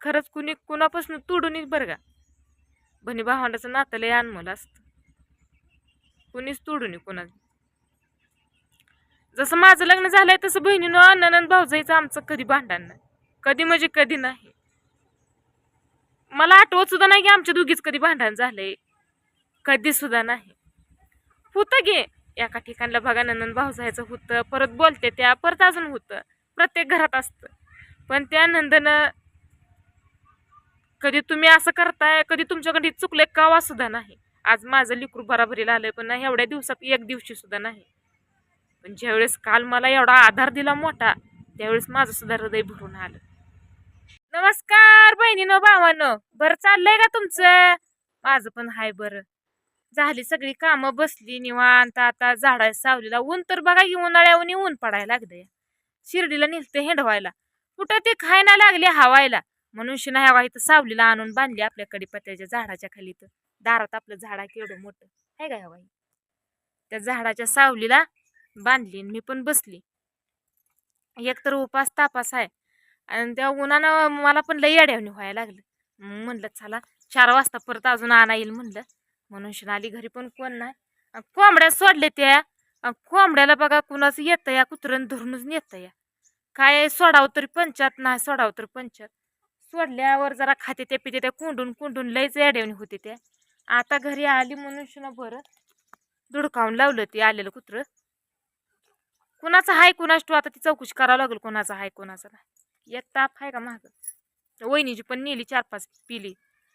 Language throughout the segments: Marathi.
खरंच कुणी कुणापासून तोडूनच बरं का? बहिणी भावंडाचं नातं लय अनमोल असतं. कुणीच तोडून कुणा जसं माझं लग्न झालंय तसं बहिणीनं अननंद भाऊजाईचं आमचं कधी भांडण नाही. कधी म्हणजे कधी नाही. मला आठवत सुद्धा नाही की आमच्या दोघीच कधी भांडण झालंय. कधी सुद्धा नाही. होतं गे एका ठिकाणला बघा ननंद भाऊजायचं होतं परत बोलते त्या परत अजून होतं. प्रत्येक घरात असतं. पण त्या नंदनं कधी तुम्ही असं करताय कधी तुमच्याकडे चुकले कावा सुद्धा नाही. आज माझं लिकरू बराबरीला आलंय पण नाही एवढ्या दिवसात एक दिवशी सुद्धा नाही. पण ज्यावेळेस काल मला एवढा आधार दिला मोठा त्यावेळेस माझं सुद्धा हृदय भरून आलं. नमस्कार बहिणीनो भावानो बरं चाललंय का तुमचं? माझं पण हाय बरं. झाली सगळी कामं बसली निवांत आता झाडा सावलीला ऊन तर बघा की उन्हाळ्याहून ऊन पडायला लागतंय शिर्डीला निघते हेंडवायला. कुठं ते खायला लागले हवायला. म्हणून शिना ह्या इथं सावलीला आणून बांधली आपल्याकडे पत्याच्या झाडाच्या खाली तर दारात आपलं झाड आहे केवढं मोठं. आहे का ह्या त्या झाडाच्या सावलीला बांधली आणि मी पण बसली. एक तर उपास तापास आहे. आणि त्या उन्हानं मला पण लई अड्यावणी व्हायला लागलं. म्हणलं चला चार वाजता परत अजून आणा येईल म्हणलं. म्हणून शिना आली घरी पण कोण नाही. कोंबड्या सोडले त्या. कोंबड्याला बघा कुणाचं येतं या कुत्र्यानं धरूनच नेतं या. काय सोडावं तरी पंचात नाही सोडावं तर पंचात. सोडल्यावर जरा खाते ते पिते त्या कोंडून कोंडून लयच अडवणी होते त्या. आता घरी आली म्हणून शिना बरं दुडकावून लावलं ते आलेलं कुत्रं. कुणाचं हाय कुणाच तू आता ती चौकशी करावं लागेल कोणाचं हाय कोणाचं नाही. एक ताप आहे का माझं त्या वहिनीची पण नेली चार पाच पिली.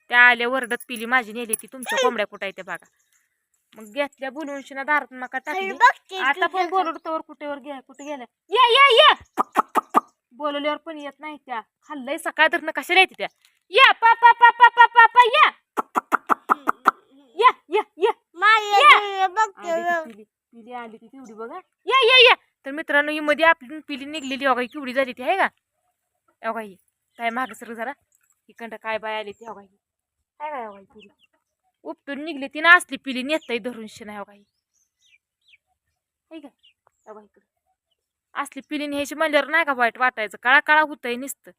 त्या आल्या वरडत पिली माझी नेली ती तुमच्या कोंबड्या कुठं आहे त्या बघा मग घेतल्या बोलवून शिना दारात नका टाकली. आता पण बोलवतोवर कुठेवर घ्या कुठे गेल्या? या या या! बोलवल्यावर पण येत नाही त्या. खाल्लंय सकाळ तर कशाला येते त्या? या पा पा पा पा पा पा पा या. या या या. आली ती पिली आली ती तेवढी बघा या या या. तर मित्रांनो ही मध्ये आपली पिली निघलेली अगा केवढी झाली ती आहे का? अगा ही काय माग सर जरा. इकडं काय बाय आली ती अगा ही काय काय अगा ही पिली? उपटून निघली ती ना असली पिली नेताय धरून शिना अगा ही आहे का? अगा इकडं. असली पिलीन न्यायची म्हणल्यावर नाही का वाईट वाटायचं? काळा काळा होतंय नुसतं.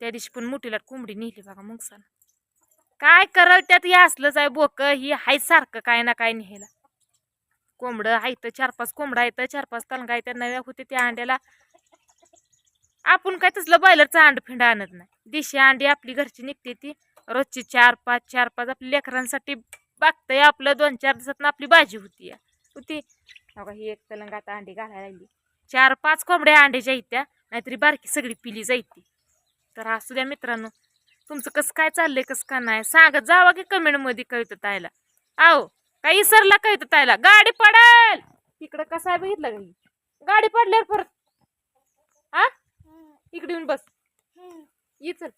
त्या दिवशी पण मोठीला कोंबडी नेली बघा मग सांग काय करावं त्यात? हे असलंच आहे बोक. ही हाय सारखं काय ना काय न्यायला कोंबडं आहेत चार पाच कोंबडा आहेत चार पाच तलंगा आहेत नव्या होते त्या अंड्याला. आपण काय तसलं बॉयलरचं अंड फिंड आणत नाही. देशी अंडी आपली घरची निघते ती. रोजची चार पाच चार पाच आपल्या लेकरांसाठी बघतंय आपलं. दोन चार दिवसात आपली भाजी होती होती. हे ही एक तलंग आता अंडी घालायला लागली. चार पाच कोंबड्या अंड्याच्या इत्या नाहीतरी बारकी सगळी पिली जायती. तर असू द्या मित्रांनो तुमचं कसं काय चाललंय कसं का नाही सांगत जावा की कमेंटमध्ये कळतं तायला आहो काही इसरला कळतं तायला गाडी पडेल! इकडं कसं आहे बघितलं काही गाडी पडल्यावर परत. हा इकडे येऊन बस. ये चल.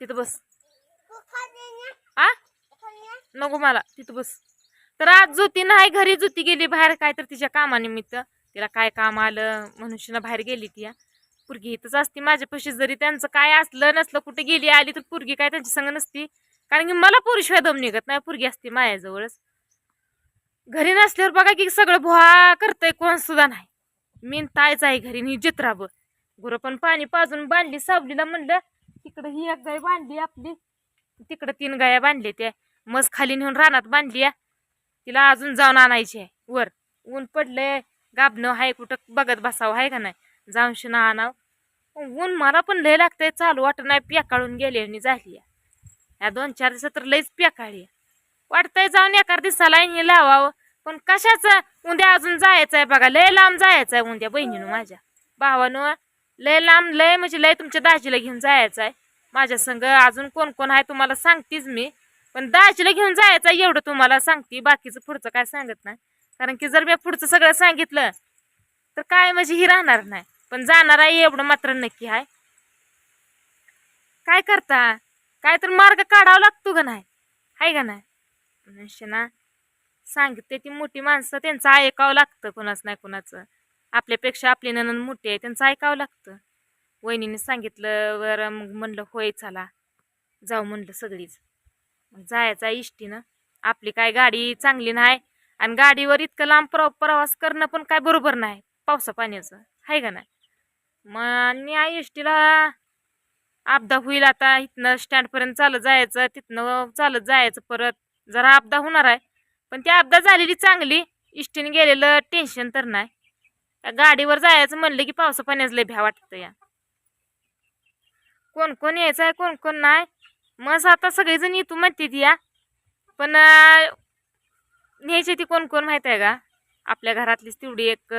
तिथं बस. आ? नको मला तिथं बस. तर आज ज्योती नाही घरी जुती गेली बाहेर काय तर तिच्या कामानिमित्त. तिला काय काम आलं? मनुष्यनं बाहेर गेली ती या. पुरगी इथंच असती माझ्यापाशी जरी त्यांचं काय असलं नसलं कुठे गेली आली तर पुरगी काय त्यांची संग नसती? कारण की मला पुरुषशिवाय दम निघत नाही पुरगी असते माझ्याजवळच. घरी नसल्यावर बघा की सगळं भुवा करतंय कोण सुद्धा नाही. मीन तायच आहे घरी नि जित्राब. गुरं पण पाणी पाजून बांधली सावलीला म्हणलं तिकडं ही एक गाय बांधली आपली. तिकडं तीन गाया बांधली त्या. मस खाली नेऊन रानात बांधली तिला अजून जाऊन आणायची आहे. वर ऊन पडलंय. गाबणं आहे कुठं बघत बसावं आहे का नाही? जाऊनशी ना आणाव. ऊन मला पण लय लागतंय चालू वाटत नाही पियाकाळून गेली आणि झाली. या दोन चार दिवसात तर लईच पियाकाळी वाटतंय जाऊन एका दिवसाला हे लावावं पण कशाचं उद्या अजून जायचं आहे बघा लय लांब जायचं आहे उद्या बहिणीनं माझ्या. भावानं लय लांब लय म्हणजे लय तुमच्या दाजीला घेऊन जायचं आहे माझ्या संग अजून कोण कोण आहे तुम्हाला सांगतीच मी पण दाजीला घेऊन जायचं आहे एवढं तुम्हाला सांगते बाकीचं पुढचं काय सांगत नाही. कारण की जर मी पुढचं सगळं सांगितलं तर काय म्हणजे ही राहणार नाही. पण जाणार आहे एवढं मात्र नक्की आहे काय करता? काय तर मार्ग काढावा लागतो का नाही? आहे का नाही? ना सांगते ती मोठी माणसं त्यांचं ऐकावं लागतं कोणाच नाही कोणाचं. आपल्यापेक्षा आपली ननंद मोठी आहे त्यांचं ऐकावं लागतं. वहिनीने सांगितलं वर मग म्हणलं होय चला. जाऊ म्हणलं सगळीच. मग जायचं आहे इष्टीनं. आपली काय गाडी चांगली नाही आणि गाडीवर इतकं लांब प्र प्रवास करणं पण काय बरोबर नाही. पावसा पाण्याचं. आहे का नाही? मग आणि आय एस टीला आपदा होईल आता. इथनं स्टँडपर्यंत चालत जायचं. तिथनं चालत जायचं परत. जरा आपदा होणार आहे. पण ती आपदा झालेली चांगली. इष्टीने गेलेलं टेन्शन तर नाही. गाडीवर जायचं म्हणलं की पावसा पाण्याचं लय भ्या वाटतं या. कोण कोण यायचं आहे कोण कोण नाही. मग आता सगळेजण येतो म्हणते ती या. पण न्यायची ती कोण कोण माहीत आहे का? आपल्या घरातलीच तेवढी एक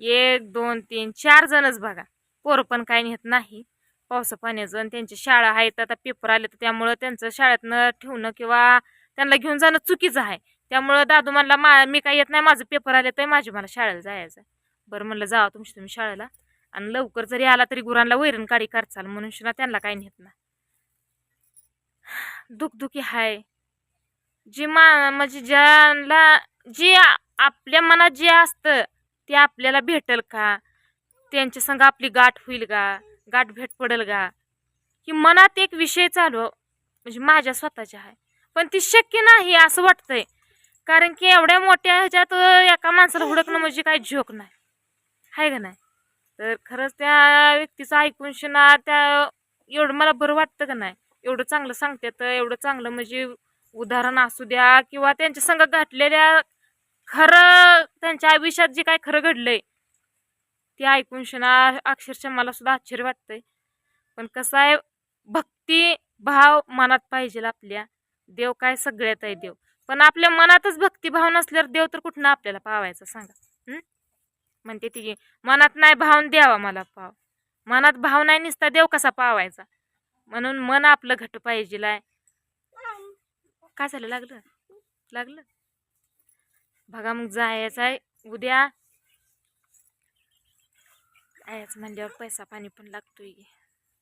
एक दोन तीन चार जणच बघा. पोरं पण काय नेत नाही. पावसा पाण्याचं आणि त्यांची शाळा आहेत आता पेपर आले तर त्यामुळं त्यांचं शाळेतनं ठेवणं किंवा त्यांना घेऊन जाणं चुकीचं आहे. त्यामुळं दादू म्हणला मा मी काय येत नाही माझं पेपर आले तर माझी मला शाळेला जायचं बरं म्हणलं जावा तुमची तुम्ही शाळेला. आणि लवकर जरी आला तरी गुरांना वैरण काढी करचाल म्हणून शिना त्यांना काही नेत ना दुखदुखी हाय. जी मा म्हणजे ज्याला जे आपल्या मनात जे असतं ते आपल्याला भेटल का? त्यांच्या संग आपली गाठ होईल का? गाठ भेट पडेल का? की मनात एक विषय चालू म्हणजे माझ्या स्वतःच्या आहे. पण ती शक्य नाही असं वाटतंय. कारण की एवढ्या मोठ्या ह्याच्यात एका माणसाला हुडकणं म्हणजे काही झोक नाही. आहे का नाही? तर खरंच त्या व्यक्तीचं ऐकून शिना त्या एवढं मला बरं वाटतं का नाही? एवढं चांगलं सांगते तर एवढं चांगलं म्हणजे उदाहरण असू द्या किंवा त्यांच्या संग घातलेल्या खरं त्यांच्या आयुष्यात जे काय खरं घडलंय ते ऐकून शिना अक्षरशः मला सुद्धा आश्चर्य वाटतंय. पण कसं आहे भक्ती भाव मनात पाहिजे आपल्या. देव काय सगळ्यात आहे देव. पण आपल्या मनातच भक्तिभाव नसल्यावर देव तर कुठनं आपल्याला पावायचा सांगा म्हणते ती. मनात नाही भावून द्यावा मला पाव. मनात भाव नाही निसता देव कसा पावायचा? म्हणून मन आपलं घट पाहिजे काय झालं? लागलं? लागलं? बघा मग जायचं आहे. उद्या. यायचं म्हणल्यावर पैसा पाणी पण लागतोय.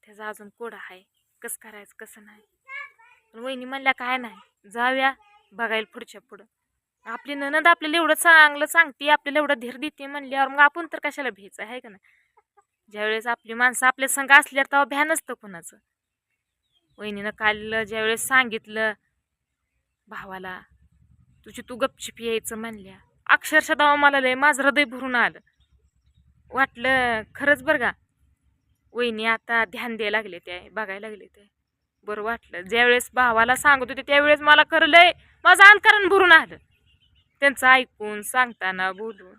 त्याचा अजून कोडा आहे. कसं करायचं कसं नाही? पण वहिनी म्हणल्या काय नाही. जाऊया. बघायला पुढच्या पुढं. आपली ननद आपल्याला एवढं चांगलं सांगते आपल्याला एवढं धीर देते म्हणल्यावर मग आपण तर कशाला भ्यायचं आहे का नाही? ज्यावेळेस आपली माणसं आपल्या संग असल्यावर तेव्हा भ्या नसतं कोणाचं. वहिनीनं काल ज्यावेळेस सांगितलं भावाला. तुझी तू गपचिप यायचं म्हणल्या. अक्षरशः दावा मला लय माझं हृदय भरून आलं. वाटलं खरंच बरं का वहिनी आता ध्यान द्यायला लागले ते बघायला लागले ते. बरं वाटलं. ज्यावेळेस भावाला सांगत होते त्यावेळेस मला खरं लय माझं अंतकरण भरून आलं. त्यांचं ऐकून सांगताना बोलून.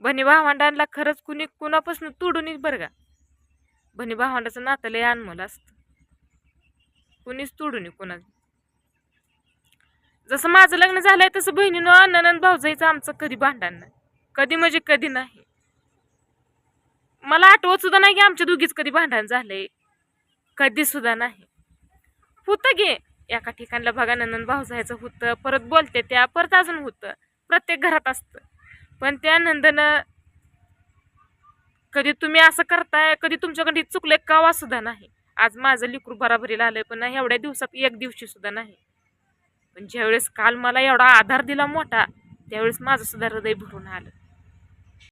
बनी भावंडांना खरंच कुणी कुणापासून तोडून बरं का? बनी भावंडाचं नातं लय अनमोल असतं. कुणीच तोडून कुणा जसं माझं लग्न झालंय तसं बहिणीनं ननंद भाऊजाईचं आमचं कधी भांडण नाही. कधी म्हणजे कधी नाही. मला आठवत सुद्धा नाही की आमच्या दोघीच कधी भांडण झालंय. कधी सुद्धा नाही. होतं गे एका ठिकाणला बघा नंदन भाऊजायचं होतं परत बोलते त्या परत अजून होतं. प्रत्येक घरात असतं. पण त्या नंदनं कधी तुम्ही असं करताय कधी तुमच्याकडे चुकले कावा सुद्धा नाही. आज माझं लिकरू बराबरीला आलंय पण एवढ्या दिवसात एक दिवशी सुद्धा नाही. पण ज्यावेळेस काल मला एवढा आधार दिला मोठा त्यावेळेस माझं सुद्धा हृदय भरून आलं.